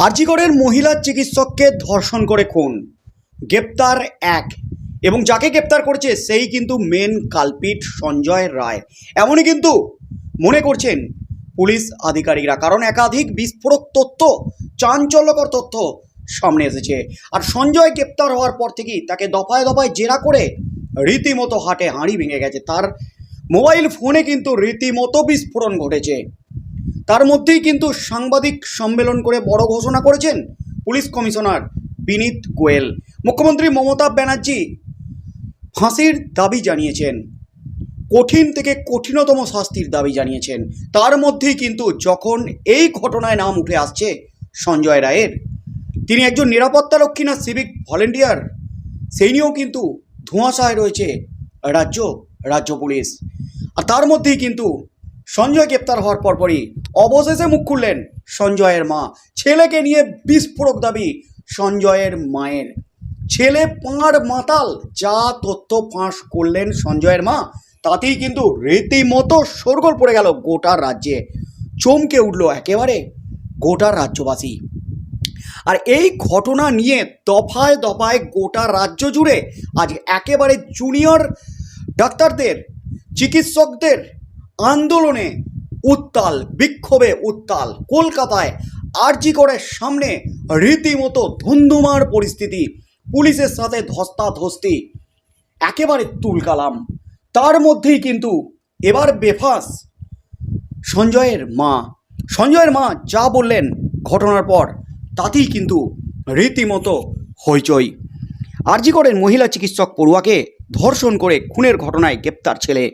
আরজিগড়ের মহিলা চিকিৎসককে ধর্ষণ করে খুন। গ্রেপ্তার এক। এবং যাকে গ্রেপ্তার করেছে, সেই কিন্তু মেন কালপিট সঞ্জয় রায়। এমনই কিন্তু মনে করছেন পুলিশ আধিকারিকরা, কারণ একাধিক বিস্ফোরক তথ্য, চাঞ্চল্যকর তথ্য সামনে এসেছে। আর সঞ্জয় গ্রেপ্তার হওয়ার পর থেকেই তাকে দফায় দফায় জেরা করে রীতিমতো হাটে হাঁড়ি ভেঙে গেছে। তার মোবাইল ফোনে কিন্তু রীতিমতো বিস্ফোরণ ঘটেছে। তার মধ্যেই কিন্তু সাংবাদিক সম্মেলন করে বড় ঘোষণা করেছেন পুলিশ কমিশনার বিনীত গোয়েল। মুখ্যমন্ত্রী মমতা ব্যানার্জি ফাঁসির দাবি জানিয়েছেন। কঠিন থেকে কঠিনতম শাস্তির দাবি জানিয়েছেন। তার মধ্যেই কিন্তু যখন এই ঘটনায় নাম উঠে আসছে সঞ্জয় রায়ের, তিনি একজন নিরাপত্তারক্ষী না সিভিক ভলেন্টিয়ার সেই নিয়েও কিন্তু ধোঁয়াশায় রয়েছে রাজ্য রাজ্য পুলিশ। আর তার মধ্যেই কিন্তু সঞ্জয় গ্রেপ্তার হওয়ার পরপরই অবশেষে মুখ খুললেন সঞ্জয়ের মা। ছেলেকে নিয়ে বিস্ফোরক দাবি সঞ্জয়ের মায়ের। ছেলে পাঁড় মাতাল, যা তথ্য ফাঁস করলেন সঞ্জয়ের মা, তাতেই কিন্তু রীতিমতো শোরগোল পড়ে গেল গোটা রাজ্যে। চমকে উঠল একেবারে গোটা রাজ্যবাসী। আর এই ঘটনা নিয়ে দফায় দফায় গোটা রাজ্য জুড়ে আজ একেবারে জুনিয়র ডাক্তারদের, চিকিৎসকদের আন্দোলনে উত্তাল, বিক্ষোভে উত্তাল। কলকাতায় আরজি করে সামনে রীতিমতো ধুন্ধুমার পরিস্থিতি। পুলিশের সাথে ধস্তাধস্তি। একেবারে তুলকালাম। তার মধ্যেই কিন্তু এবার বেফাস। সঞ্জয়ের মা। সঞ্জয়ের মা যা বললেন ঘটনার পর, তাতেই কিন্তু রীতিমতো হইচই। আরজিকরের মহিলা চিকিৎসক পড়ুয়াকে ধর্ষণ করে খুনের ঘটনায় গ্রেপ্তার ছেলে।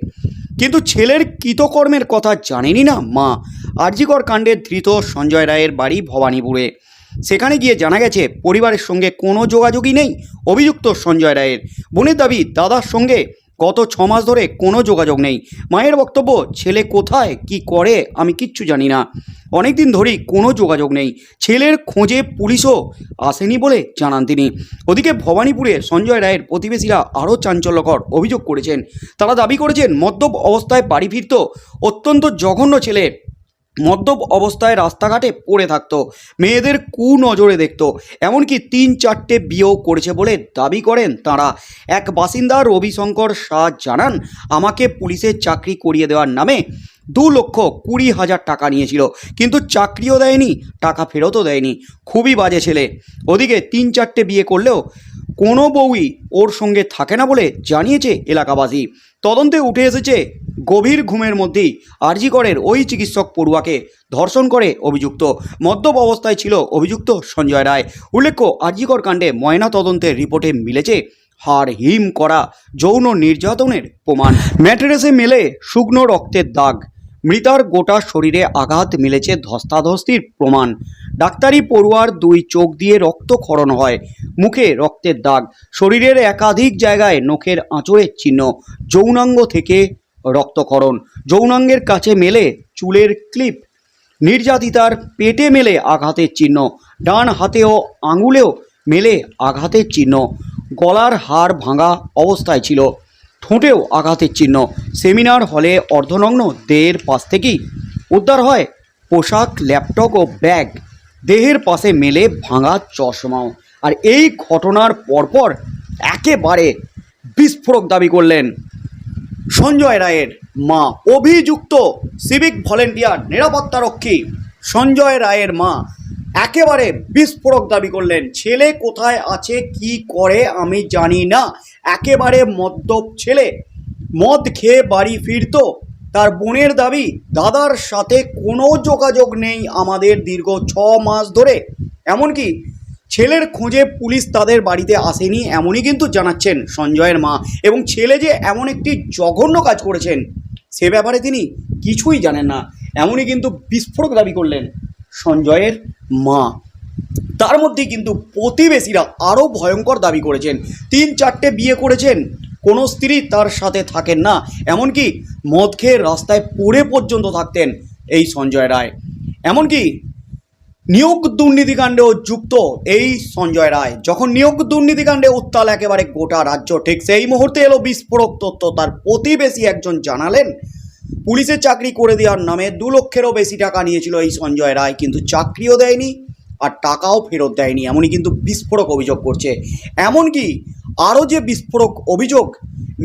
কিন্তু ছেলের কৃতকর্মের কথা জানেনি না মা। আরজিকর কাণ্ডের ধৃত সঞ্জয় রায়ের বাড়ি ভবানীপুরে। সেখানে গিয়ে জানা গেছে, পরিবারের সঙ্গে কোনো যোগাযোগই নেই, অভিযুক্ত সঞ্জয় রায়ের। বোনের দাবি, দাদার সঙ্গে গত ছ মাস ধরে কোনো যোগাযোগ নেই। মায়ের বক্তব্য, ছেলে কোথায়, কি করে, আমি কিচ্ছু জানি না। অনেক দিন ধরেই কোনো যোগাযোগ নেই। ছেলের খোঁজে পুলিশও আসেনি বলে জানান তিনি। ওদিকে ভবানীপুরে সঞ্জয় রায়ের প্রতিবেশীরা আরও চাঞ্চল্যকর অভিযোগ করেছেন। তারা দাবি করেছেন, মদ্যপ অবস্থায় বাড়ি ফিরত অত্যন্ত জঘন্য ছেলে মদ্যপ অবস্থায় রাস্তাঘাটে পড়ে থাকতো। মেয়েদের কু নজরে দেখতো। এমনকি তিন চারটে বিয়েও করেছে বলে দাবি করেন তারা। এক বাসিন্দা রবিশঙ্কর শাহ জানান, আমাকে পুলিশের চাকরি করিয়ে দেওয়ার নামে দু লক্ষ কুড়ি হাজার টাকা নিয়েছিল, কিন্তু চাকরিও দেয়নি, টাকা ফেরতও দেয়নি। খুবই বাজে ছেলে। ওদিকে তিন চারটে বিয়ে করলেও কোনো বউই ওর সঙ্গে থাকে না বলে জানিয়েছে এলাকাবাসী। তদন্তে উঠে এসেছে গভীর ঘুমের মধ্যেই আরজিকরের ওই চিকিৎসক পড়ুয়াকে ধর্ষণ করে অভিযুক্ত। মদ্যপ অবস্থায় ছিল অভিযুক্ত সঞ্জয় রায়। উল্লেখ্য আরজিকর কাণ্ডে ময়না তদন্তের রিপোর্টে মিলেছে হার হিম করা যৌন নির্যাতনের প্রমাণ। ম্যাট্রেসে মেলে শুকনো রক্তের দাগ। মৃতার গোটা শরীরে আঘাত মিলেছে ধস্তাধস্তির প্রমাণ। ডাক্তারি পড়ুয়ার দুই চোখ দিয়ে রক্তক্ষরণ হয়, মুখে রক্তের দাগ। শরীরের একাধিক জায়গায় নখের আঁচড়ের চিহ্ন, যৌনাঙ্গ থেকে রক্তক্ষরণ। যৌনাঙ্গের কাছে মেলে চুলের ক্লিপ। নির্যাতিতার পেটে মেলে আঘাতের চিহ্ন। ডান হাতেও আঙুলেও মেলে আঘাতের চিহ্ন। গলার হাড় ভাঙা অবস্থায় ছিল। ঠোঁটেও আঘাতের চিহ্ন। সেমিনার হলে অর্ধনগ্ন দেহের পাশ থেকেই উদ্ধার হয় পোশাক, ল্যাপটপ ও ব্যাগ। দেহের পাশে মেলে ভাঙা চশমাও। আর এই ঘটনার পরপর একেবারে বিস্ফোরক দাবি করলেন সঞ্জয় রায়ের মা। অভিযুক্ত সিভিক ভলেন্টিয়ার নিরাপত্তারক্ষী সঞ্জয় রায়ের মা। একেবারে বিস্ফোরক দাবি করলেন। ছেলে কোথায় আছে, কি করে, আমি জানি না। একেবারে মদ্যপ ছেলে। মদ খেয়ে বাড়ি ফিরতো। তার বোনের দাবি, দাদার সাথে কোনো যোগাযোগ নেই আমাদের দীর্ঘ ছ মাস ধরে। এমনকি ছেলের খোঁজে পুলিশ তাদের বাড়িতে আসেনি, এমনই কিন্তু জানাচ্ছেন সঞ্জয়ের মা। এবং ছেলে যে এমন একটি জঘন্য কাজ করেছেন, সে ব্যাপারে তিনি কিছুই জানেন না। এমনই কিন্তু বিস্ফোরক দাবি করলেন সঞ্জয়ের মা। তার মধ্যেই কিন্তু প্রতিবেশীরা আরও ভয়ঙ্কর দাবি করেছেন। তিন চারটে বিয়ে করেছেন, কোনো স্ত্রী তার সাথে থাকেন না, এমনকি মদ খেয়ে রাস্তায় পড়ে পর্যন্ত থাকতেন এই সঞ্জয় রায়। এমনকি নিয়োগ দুর্নীতিকাণ্ডেও যুক্ত এই সঞ্জয় রায়। যখন নিয়োগ দুর্নীতিকাণ্ডে উত্তাল একেবারে গোটা রাজ্য, ঠিক সেই মুহূর্তে এলো বিস্ফোরক তথ্য। তার প্রতিবেশী একজন জানালেন পুলিশের চাকরি করে দেওয়ার নামে দু লক্ষেরও বেশি টাকা নিয়েছিল এই সঞ্জয় রায়, কিন্তু চাকরিও দেয়নি আর টাকাও ফেরত দেয়নি, এমনই কিন্তু বিস্ফোরক অভিযোগ করছে। এমনকি আরও যে বিস্ফোরক অভিযোগ,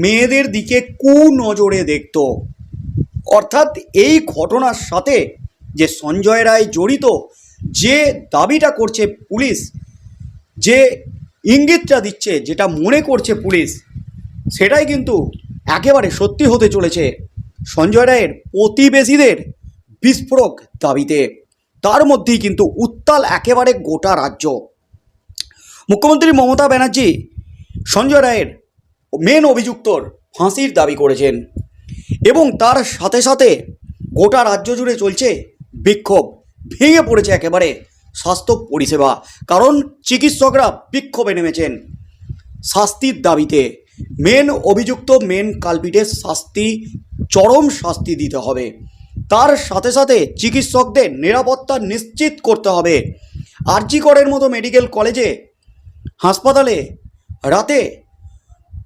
মেয়েদের দিকে কু নজরে দেখতো। অর্থাৎ এই ঘটনার সাথে যে সঞ্জয় রায় জড়িত, যে দাবিটা করছে পুলিশ, যে ইঙ্গিতটা দিচ্ছে, যেটা মনে করছে পুলিশ, সেটাই কিন্তু একেবারে সত্যি হতে চলেছে। সঞ্জয় রায়ের প্রতিবেশীদের বিস্ফোরক দাবিতে। তার মধ্যেই কিন্তু উত্তাল একেবারে গোটা রাজ্য। মুখ্যমন্ত্রী মমতা ব্যানার্জি সঞ্জয় রায়ের মেন অভিযুক্তর ফাঁসির দাবি করেছেন এবং তার সাথে সাথে গোটা রাজ্য জুড়ে চলছে বিক্ষোভ। ভেঙে পড়েছে একেবারে স্বাস্থ্য পরিষেবা, কারণ চিকিৎসকরা বিক্ষোভে নেমেছেন শাস্তির দাবিতে। মেন অভিযুক্ত মেন কালপিটের শাস্তি, চরম শাস্তি দিতে হবে। তার সাথে সাথে চিকিৎসকদের নিরাপত্তা নিশ্চিত করতে হবে। আরজি করের মতো মেডিকেল কলেজে, হাসপাতালে রাতে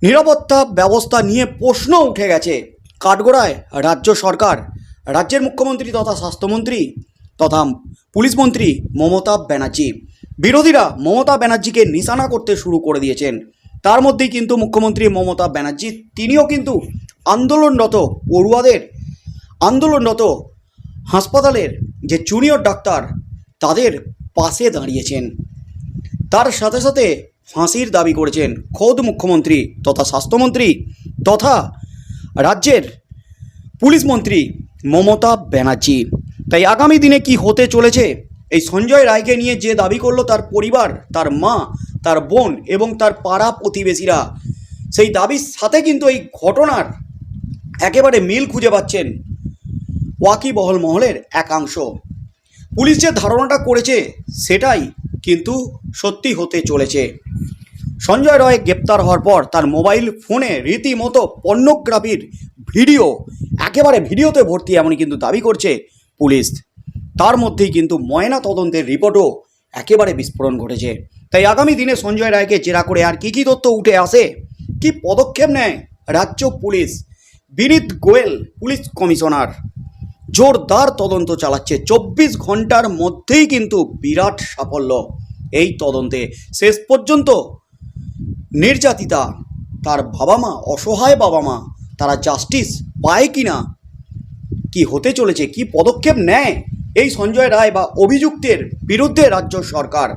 নিরাপত্তা ব্যবস্থা নিয়ে প্রশ্ন উঠে গেছে কাঠগোড়ায় রাজ্য সরকার। রাজ্যের মুখ্যমন্ত্রী তথা স্বাস্থ্যমন্ত্রী তথা পুলিশ মন্ত্রী মমতা ব্যানার্জি। বিরোধীরা মমতা ব্যানার্জিকে নিশানা করতে শুরু করে দিয়েছেন। তার মধ্যেই কিন্তু মুখ্যমন্ত্রী মমতা ব্যানার্জি, তিনিও কিন্তু আন্দোলনরত পড়ুয়াদের, আন্দোলনরত হাসপাতালের যে জুনিয়র ডাক্তার, তাদের পাশে দাঁড়িয়েছেন। তার সাথে সাথে ফাঁসির দাবি করেছেন খোদ মুখ্যমন্ত্রী তথা স্বাস্থ্যমন্ত্রী তথা রাজ্যের পুলিশ মন্ত্রী মমতা ব্যানার্জি। তাই আগামী দিনে কি হতে চলেছে? এই সঞ্জয় রায়কে নিয়ে যে দাবি করল তার পরিবার, তার মা তার বোন এবং তার পাড়া প্রতিবেশীরা। সেই দাবির সাথে কিন্তু এই ঘটনার একেবারে মিল খুঁজে পাচ্ছেন ওয়াকিবহল মহলের একাংশ। পুলিশ যে ধারণাটা করেছে, সেটাই কিন্তু সত্যি হতে চলেছে। সঞ্জয় রয় গ্রেপ্তার হওয়ার পর তার মোবাইল ফোনে রীতিমতো পর্নোগ্রাফির ভিডিও, একেবারে ভিডিওতে ভর্তি এমনই কিন্তু দাবি করছে পুলিশ। তার মধ্যেই কিন্তু ময়না তদন্তের রিপোর্টও একেবারে বিস্ফোরণ ঘটেছে। তাই আগামী দিনে সঞ্জয় রায়কে জেরা করে আর কী কী তথ্য উঠে আসে, কি পদক্ষেপ নেয় রাজ্য police? Vineet Goel, police commissioner. জোরদার তদন্ত চালাচ্ছে। চব্বিশ ঘণ্টার মধ্যেই কিন্তু বিরাট সাফল্য এই তদন্তে। শেষ পর্যন্ত নির্যাতিতা, তার বাবা মা অসহায় বাবা মা তারা জাস্টিস পায় কি না কি হতে চলেছে, কি পদক্ষেপ নেয় এই সঞ্জয় রায় বা অভিযুক্তের বিরুদ্ধে রাজ্য সরকার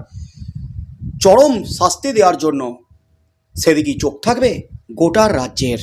চরম শাস্তি দেওয়ার জন্য সেদিকেই চোখ থাকবে গোটা রাজ্যের।